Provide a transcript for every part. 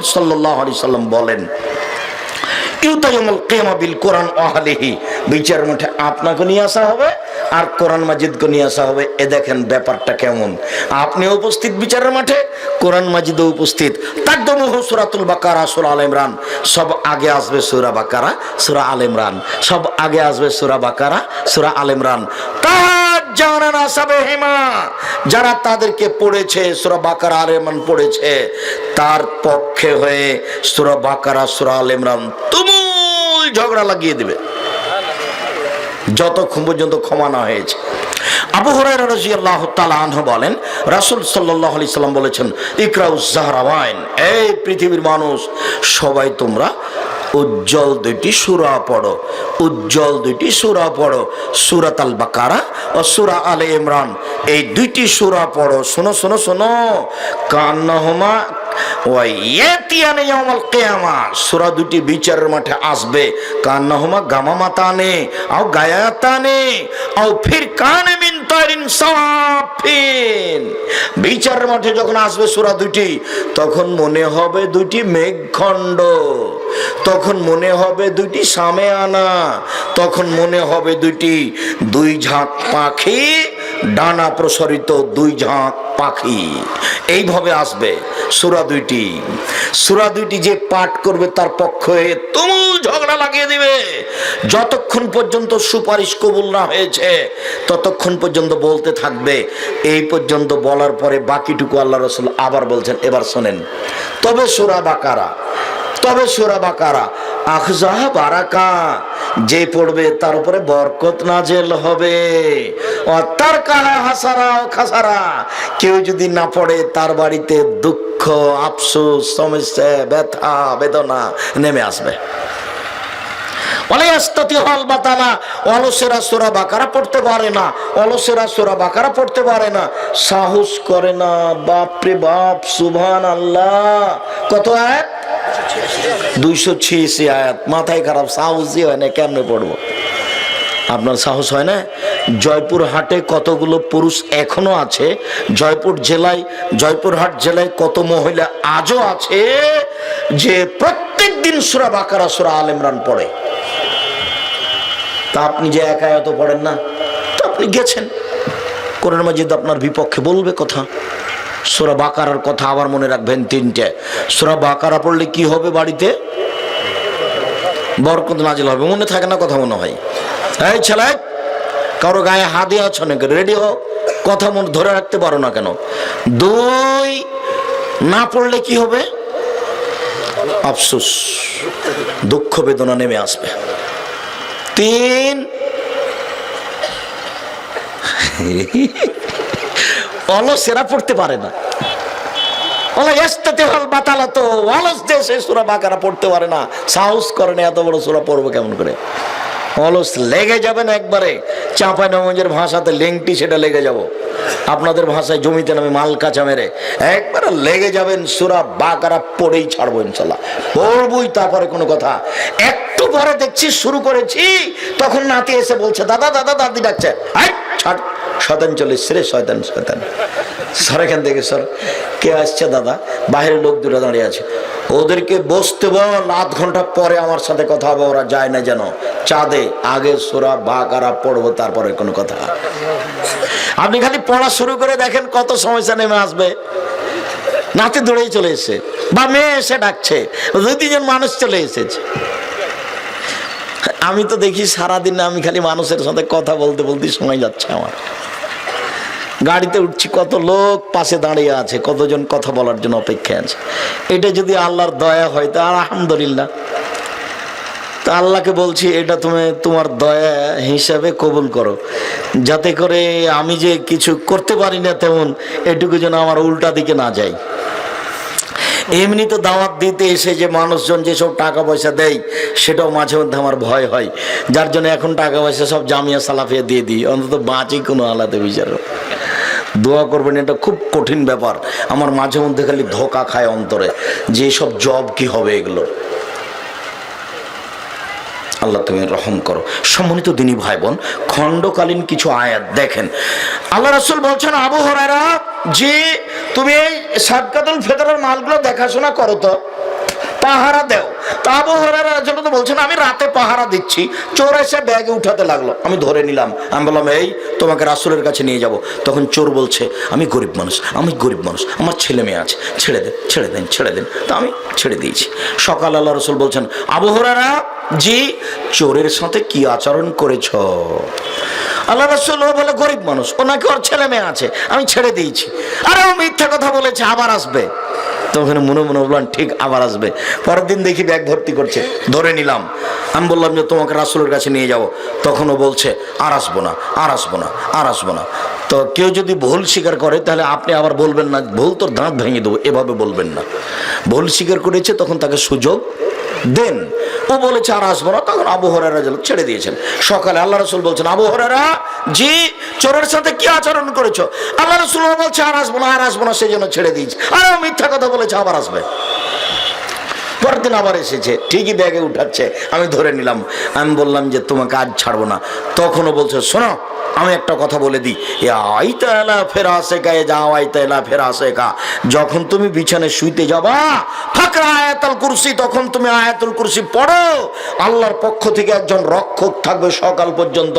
রাসূল আলাইহি সাল্লাম বলেন বিচার আপনাকে নিয়ে আসা হবে আর কোরআন মাজিদকে নিয়ে আসা হবে। এ দেখেন ব্যাপারটা কেমন। আপনি উপস্থিত বিচারের মাঠে, কোরআন মাজিদও উপস্থিত। তাকদমহ সূরাতুল বাকারা, সূরা আল ইমরান। সব আগে আসবে সূরা বাকারা, সূরা আল ইমরান। সব আগে আসবে সূরা বাকারা, সূরা আল ইমরান। তার যারা তাদেরকে পড়েছে, সুরা বাকারা আল ইমরান পড়েছে, তার পক্ষে হয়ে সুরা বাকারা, সুরা আল ইমরান তুমুল ঝগড়া লাগিয়ে দিবে। যতক্ষণ পর্যন্ত ক্ষমা না হয়েছে। আবু হুরায়রা রাদিয়াল্লাহু তাআলা আনহু বলেন, রাসূল সাল্লাল্লাহু আলাইহি সাল্লাম বলেছেন ইকরাউজ জাহরাওয়াইন এই পৃথিবীর মানুষ, সবাই তোমরা উজ্জ্বল দুইটি সূরা পড়ো। উজ্জ্বল দুইটি সূরা পড়ো সূরাত আল বাকারা ও সূরা আলে ইমরান। এই দুইটি সূরা পড়ো, শোনো শোনো শোনো। কান্নাহুমা সূরা দুটি বিচারের মাঠে আসবে। কান্নাহুমা গামা আও গায়াতানে, আও ফির কানে বিচারের মাঠে যখন আসবে সুরা দুটি তখন মনে হবে দুটি মেঘখণ্ড, তখন মনে হবে দুটি সামে আনা, তখন মনে হবে দুটি দুই ঝাঁক পাখি ডানা প্রসারিত দুই ঝাঁক পাখি। এইভাবে আসবে সুরা দুইটি। সুরা দুইটি যে পাঠ করবে তার পক্ষে তুমুল ঝগড়া লাগিয়ে দিবে। যতক্ষণ পর্যন্ত সুপারিশ কবুল না হয়েছে, ততক্ষণ পর্যন্ত বলতে থাকবে, এই পর্যন্ত বলার পরে বাকিটুকু আল্লাহ রসুল আবার বলছেন, এবার শোনেন। তবে সুরা বাকারা, তবে সুরা বাকারা, আখজাহ বারাকা যে পড়বে তার উপরে বরকত নাজেল হবে। তার কাহা হাসারা ও খাসারা, কেউ যদি না পড়ে তার বাড়িতে দুঃখ, আফসোস, সমস্যা, ব্যথা, বেদনা নেমে আসবে। সোরা পড়তে পারে না সোরা পড়তে পারে না। সাহস করে না, বাপরে বাপ আল্লাহ কত আয়াত? দুইশো ছিয়াশি আয়াত। মাথায় খারাপ সাহসই হয় না, কেমনে পড়ব? আপনার সাহস হয় না? জয়পুর হাটে কতগুলো পুরুষ এখনও আছে? জয়পুর জেলায় জয়পুরহাট জেলায় কত মহিলা আজও আছে যে প্রত্যেক দিন সুরা বাকারা, সুরা আল ইমরান পড়ে? তা আপনি যে একা এত পড়েন না, তো আপনি গেছেন। কোরআন মাজিদ আপনার বিপক্ষে বলবে কথা। সুরা বাকারার কথা আবার মনে রাখবেন তিনটে। সুরা বাকারা পড়লে কি হবে বাড়িতে? বরকত নাজিল হবে। মনে থাকে না কথা মনে হয়। এই ছেলে, কারও গায়ে হাতে আছো নাকি? রেডি হো কথা মনে ধরে রাখতে পারো না কেন? দুই, না পড়লে কি হবে? আফসোস। দুঃখ বেদনা নেমে আসবে। তিন অলসেরা পড়তে পারে না। অলস দেশে সুরা বাঁকারা পড়তে পারে না। সাহস করে না, এত বড় সুরা পড়ব কেমন করে? অলস লেগে যাবেন একবারে। চাঁপাই নগঞ্জের ভাষাতে লেংটি সেটা লেগে যাব। আপনাদের ভাষায় জমিতে নামে মাল কাঁচা মেরে। একবারে লেগে যাবেন, সুরা বাকারা পড়েই ছাড়বো ইনশাল্লাহ। পড়বই তারপরে কোনো কথা। একটু পরে দেখছি, শুরু করেছি, তখন নাতি এসে বলছে, দাদা দাদা, দাদি ডাকছে। আই ছাড়। শয়তান চলে এসছে রে, শয়তান শয়তান। সর এখান থেকে সর কে আসছে, দাদা? বাইরের লোক দুটো দাঁড়িয়ে আছে। ওদেরকে বসতে বল, আধ ঘণ্টা পরে আমার সাথে কথা হবে, ওরা যায় না যেন। চাঁদে, আগে সোরা, বাকারা পড়ব, তারপরে কোনো কথা আপনি খালি পড়া শুরু করে দেখেন কত সমস্যা নেমে আসবে। নাতে দৌড়েই চলে এসছে, বা মেয়ে এসে ডাকছে, দুই তিনজন মানুষ চলে এসেছে। আমি তো দেখি সারাদিন আমি খালি মানুষের সাথে কথা বলতে বলতে সময় যাচ্ছে আমার। গাড়িতে উঠছি, কত লোক পাশে দাঁড়িয়ে আছে, কতজন কথা বলার জন্য অপেক্ষায় আছে। এটা যদি আল্লাহর দয়া হয়, তা আলহামদুলিল্লাহ। তা আল্লাহকে বলছি, এটা তুমি তোমার দয়া হিসাবে কবুল করো। যাতে করে আমি যে কিছু করতে পারি না তেমন, এটুকু যেন আমার উল্টা দিকে না যায়। এমনি তো দাওয়াত দিতে এসে যে মানুষজন যেসব টাকা পয়সা দেয়, সেটাও মাঝে মধ্যে আমার ভয় হয়। যার জন্য এখন টাকা পয়সা সব জামিয়া সালাফিয়া দিয়ে দিই, অন্তত বাঁচি কোনো আলাদা বিচার দোয়া করবেন, এটা খুব কঠিন ব্যাপার। আমার মাঝে মধ্যে খালি ধোকা খায় অন্তরে, যে সব জব কি হবে এগুলোর। আল্লাহ তুমি রহম করো। সম্মানিত দিনী ভাই বোন খণ্ডকালীন কিছু আয়াত দেখেন। আল্লাহ রাসূল বলছেন, আবু হরারা যে তুমি এই সাদকাতুল ফেতরের মালগুলো দেখাশোনা করো তো পাহারা দেও। তা আবু হরাইরা জন্য তো বলছেন, আমি রাতে পাহারা দিচ্ছি। চোর এসে ব্যাগে উঠাতে লাগল। আমি ধরে নিলাম, আমি বললাম, এই, তোমাকে রাসুলের কাছে নিয়ে যাব। তখন চোর বলছে, আমি গরিব মানুষ, আমি গরিব মানুষ, আমার ছেলে মেয়ে আছে, ছেড়ে দেন ছেড়ে দেন ছেড়ে দেন। তা আমি ছেড়ে দিয়েছি। সকাল আল্লাহ রসুল বলছেন, আবু হরাইরা জি, চোরের সাথে কি আচরণ করেছ? আল্লাহ রসুল ও বলে, গরিব মানুষ, ওনাকে ওর ছেলে মেয়ে আছে, আমি ছেড়ে দিয়েছি। আরে ও মিথ্যা কথা বলেছে, আবার আসবে। তখন মনে মনে বললাম ঠিক আবার আসবে। পরের দিন দেখি ব্যাগ ভর্তি করছে। ধরে নিলাম। আমি বললাম যে, তোমাকে রাসুলের কাছে নিয়ে যাব তখনও বলছে, আর আসব না, আর আসব না, আর আসব না। তো কেউ যদি ভুল স্বীকার করে, তাহলে আপনি আবার বলবেন না, ভুল তোর দাঁত ভেঙে দেবো। এভাবে বলবেন না। ভুল স্বীকার করেছে, তখন তাকে সুযোগ দেন। ও বলেছে, আর আসব না। তখন আবু হরারা ছেড়ে দিয়েছেন। সকালে আল্লাহ রসুল বলছেন, আবু হরারা জি, চোরের সাথে কি আচরণ করেছ? আল্লাহ রসুল বলছে, আর আসব না, আর আসব না সেই জন্য ছেড়ে দিয়েছি। আর মিথ্যা কথা বলেছে, আবার আসবে। আবার এসেছে, ঠিকই ব্যাগে উঠাচ্ছে, আমি ধরে নিলাম। আমি বললাম যে, তোমাকে আজ ছাড়বো না। তখনও বলছে, শোনো, আমি একটা কথা বলে দিই। আইতা এলা ফেরা শেখা এ যাও আইতা এলা ফেরা শেখা যখন তুমি বিছানায় শুইতে যাবা আয়াতুল কুরসি, তখন তুমি আয়াতুল কুরসি পড়ো। আল্লাহর পক্ষ থেকে একজন রক্ষক থাকবে সকাল পর্যন্ত।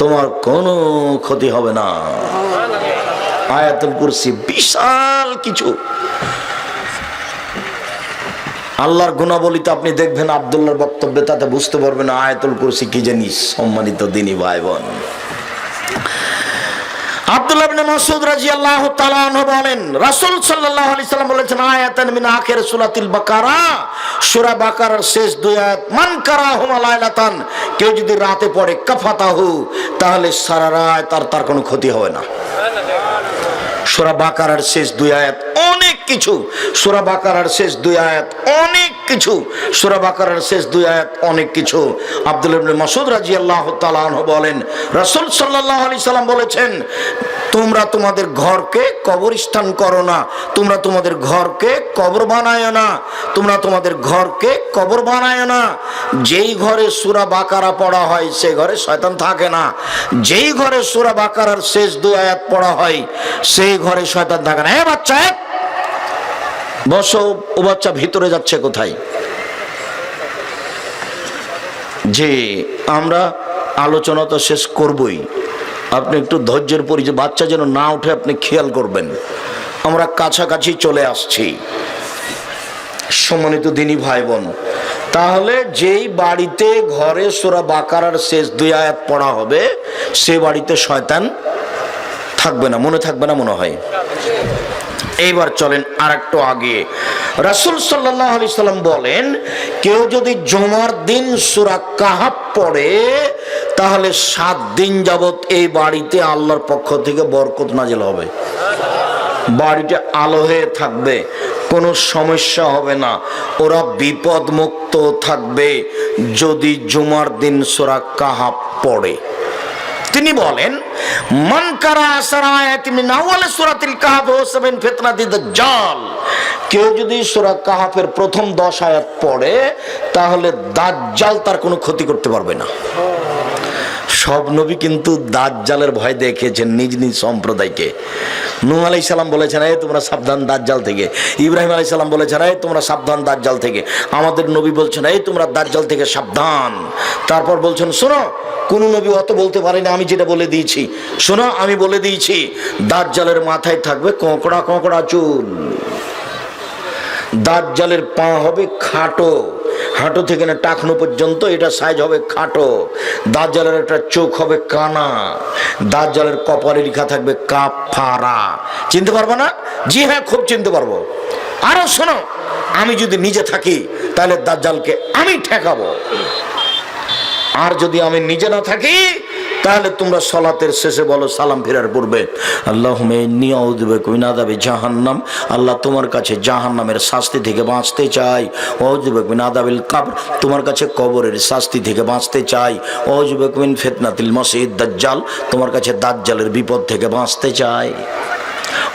তোমার কোনো ক্ষতি হবে না। আয়াতুল কুরসি বিশাল কিছু। আল্লাহর গুণাবলিতে আপনি দেখবেন আবদুল্লাহর বক্তব্যে তাতে বুঝতে পারবেন আয়াতুল কুরসি কি জিনিস সম্মানিত দিনী ভাই বোন কেউ যদি রাতে পড়ে, কাফাতাহু, তাহলে সারা রাত তার তার কোনো ক্ষতি হবে না। সূরা বাকারার শেষ দুই আয়াত অনেক কিছু, সূরা বাকারার শেষ দুই আয়াত অনেক কিছু। সূরা বাকারার শেষ দুই আয়াত অনেক কিছু। আব্দুল ইবনে মাসউদ রাদিয়াল্লাহু তাআলা আনহু বলেন, রাসূল সাল্লাল্লাহু আলাইহি সাল্লাম বলেছেন, তোমরা তোমাদের ঘরকে কবরস্থান করো না, তোমরা তোমাদের ঘরকে কবর বানায় না, তোমরা তোমাদের ঘরকে কবর বানায় না। যেই ঘরে সুরা বাকারা পড়া হয়, সে ঘরে শয়তান থাকে না। যেই ঘরে সুরা বাকারার শেষ দুই আয়াত পড়া হয়, সেই ঘরে শয়তান থাকে না। হ্যাঁ বাচ্চা বসো, ও বাচ্চা ভিতরে যাচ্ছে কোথায়? যে আমরা আলোচনা তো শেষ করবই। আপনি একটু ধৈর্যের পরিচয়, বাচ্চা যেন না উঠে আপনি খেয়াল করবেন। আমরা কাছাকাছি চলে আসছি। সম্মানিত দিনী ভাই বোন তাহলে যেই বাড়িতে ঘরে সোরা বাকারার শেষ দুই আয়াত পড়া হবে, সে বাড়িতে শয়তান থাকবে না, মনে থাকবে না মনে হয়। এইবার চলেন আর একটু আগে। রাসুল সাল্লাহ আলি সাল্লাম বলেন, কেউ যদি জমার দিন সুরা কাহাব পড়ে, তাহলে সাত দিন যাবৎ এই বাড়িতে আল্লাহর পক্ষ থেকে বরকত নাজেল হবে। বাড়িটা আলো হয়ে থাকবে, কোনো সমস্যা হবে না। ওরা বিপদ মুক্ত থাকবে যদি জুমার দিন সোরা কাহাব পড়ে। তিনি বলেন, মান কারা আসার আয়াত মিন আউয়াল সূরাতিল কাহফ ওয়া সাবিন ফিতনাতি দাজ্জাল। কেউ যদি সূরা কাহফের প্রথম 10 আয়াত পড়ে, তাহলে দাজ্জাল তার কোনো ক্ষতি করতে পারবে না। সব নবী কিন্তু দাজ্জালের ভয় দেখিয়েছেন নিজ নিজ সম্প্রদায়কে। নূহ আলাইহিস সালাম বলেছেন এই তোমরা সাবধান দাজ্জাল থেকে। ইব্রাহিম আলাইহিস সালাম বলেছেন এই তোমরা সাবধান দাজ্জাল থেকে। আমাদের নবী বলছেন এই তোমরা দাজ্জাল থেকে সাবধান। তারপর বলছেন, শোনো কোন নবী অত বলতে পারেনি আমি যেটা বলে দিয়েছি। শোনো, আমি বলে দিয়েছি, দাজ্জালের মাথায় থাকবে কঁকড়া কঁকড়া চুল। দাজ্জালের পা হবে খাটো। হাঁটু থেকে না টাকনো পর্যন্ত এটা সাইজ হবে খাটো। দাজ্জালের একটা চোখ হবে কানা। দাজ্জালের কপালে লেখা থাকবে কাফারা চিনতে পারব না? জি হ্যাঁ খুব চিনতে পারব। আরও শোনো, আমি যদি নিজে থাকি, তাহলে দাজ্জালকে আমি ঠেকাবো। আর যদি আমি নিজে না থাকি, তাহলে তোমরা সলাতের শেষে বলো সালাম ফেরার পূর্বে আল্লাহ দাবে জাহান্নাম। আল্লাহ তোমার কাছে জাহান্নামের শাস্তি থেকে বাঁচতে চাই অজুবেকুন আদাবিল কাবর। তোমার কাছে কবরের শাস্তি থেকে বাঁচতে চাই অজুবেকুন ফেতনাতিল মসিদ দাজ্জাল। তোমার কাছে দাজ্জালের বিপদ থেকে বাঁচতে চাই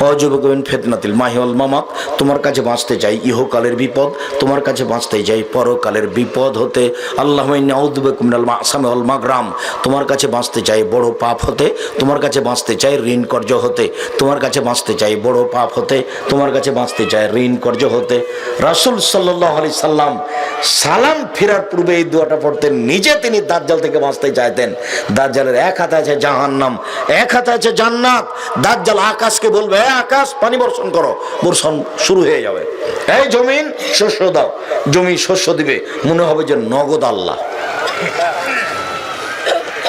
অযুবকবিন ফেতনাতিল মাহিওয়াল মামাত। তোমার কাছে বাঁচতে চাই ইহকালের বিপদ, তোমার কাছে বাঁচতে চাই পরকালের বিপদ হতে। আল্লাহ নাউদ্বেকুমিনাল আসামে অল মাগরাম। তোমার কাছে বাঁচতে চাই বড় পাপ হতে, তোমার কাছে বাঁচতে চাই ঋণ কর্য হতে। তোমার কাছে বাঁচতে চাই বড় পাপ হতে, তোমার কাছে বাঁচতে চাই ঋণ কর্য হতে। রাসুল সাল্লাহ আলি সাল্লাম সালাম ফেরার পূর্বে এই দোয়াটা পড়তেন, নিজে তিনি দাজ্জাল থেকে বাঁচতে চাইতেন। দাজ্জালের এক হাতে আছে জাহান্নাম, এক হাতে আছে জান্নাত। দাজ্জাল আকাশকে বলবে "এ আকাশ, পানি বর্ষণ করো, বর্ষণ শুরু হয়ে যাবে। এই জমিন শস্য দাও, জমি শস্য দিবে, মনে হবে যে নগদ আল্লাহ।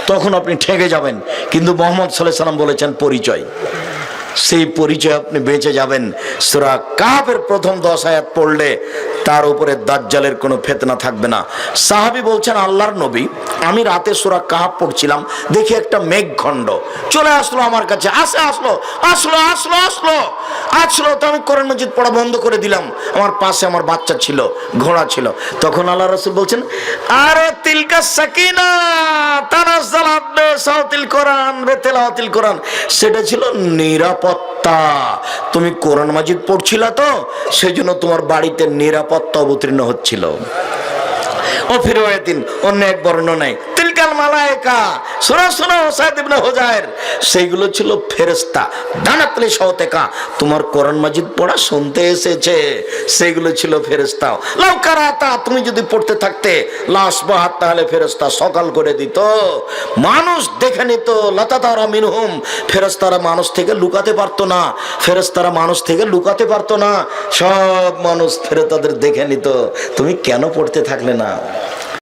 তখন আপনি ঠেকে যাবেন, কিন্তু মোহাম্মদ সাল্লাহ সাল্লাম বলেছেন পরিচয়। সেই পরিচয় আপনি বেঁচে যাবেন। সুরা কাপের প্রথম দশ আয়াত পড়লে তার উপরে দাজ্জালের কোনো ফেতনা থাকবে না। সাহাবি বলছেন, আল্লাহর নবী, আমি রাতে সুরা কাহাব পড়ছিলাম, দেখি একটা মেঘখণ্ড। চলে আসলো আমার কাছে, আসে আসলো আসলো আসলো আসলো। আসলো তো আমি কোরআন মজিদ পড়া বন্ধ করে দিলাম। আমার পাশে আমার বাচ্চা ছিল, ঘোড়া ছিল। তখন আল্লাহ রসুল বলছেন, আরে তিলকা সাকিনা বিসাউতিল কোরআন, রে বেতেলাওয়াতিল কোরআন। সেটা ছিল নিরাপত্তা তুমি কোরআন মাজিদ পড়ছিল তো সেই জন্য তোমার বাড়িতে নিরাপত্তা অবতীর্ণ হচ্ছিল। ও ফিরওয়াতিন অন্য এক বর্ণনায় তিলকাল মালায়েকা। শোনো শোনো, সাইদ ইবনে হুজায়ের সেইগুলো ছিল ফেরেশতা, দানাতলি সহতেকা তোমার কোরআন মাজিদ পড়া শুনতে এসেছে। সেইগুলো ছিল ফেরেশতা লাউ কারাতা, তুমি যদি পড়তে থাকতে, লাশ বাহাত, তাহলে ফেরেশতা সকাল করে দিত। মানুষ দেখে নিত, লতাতারা মিনহুম। ফেরেশতারা মানুষ থেকে লুকাতে পারতো না। ফেরেশতারা মানুষ থেকে লুকাতে পারতো না। সব মানুষ ফেরে তাদের দেখে নিত। তুমি কেন পড়তে থাকলে না?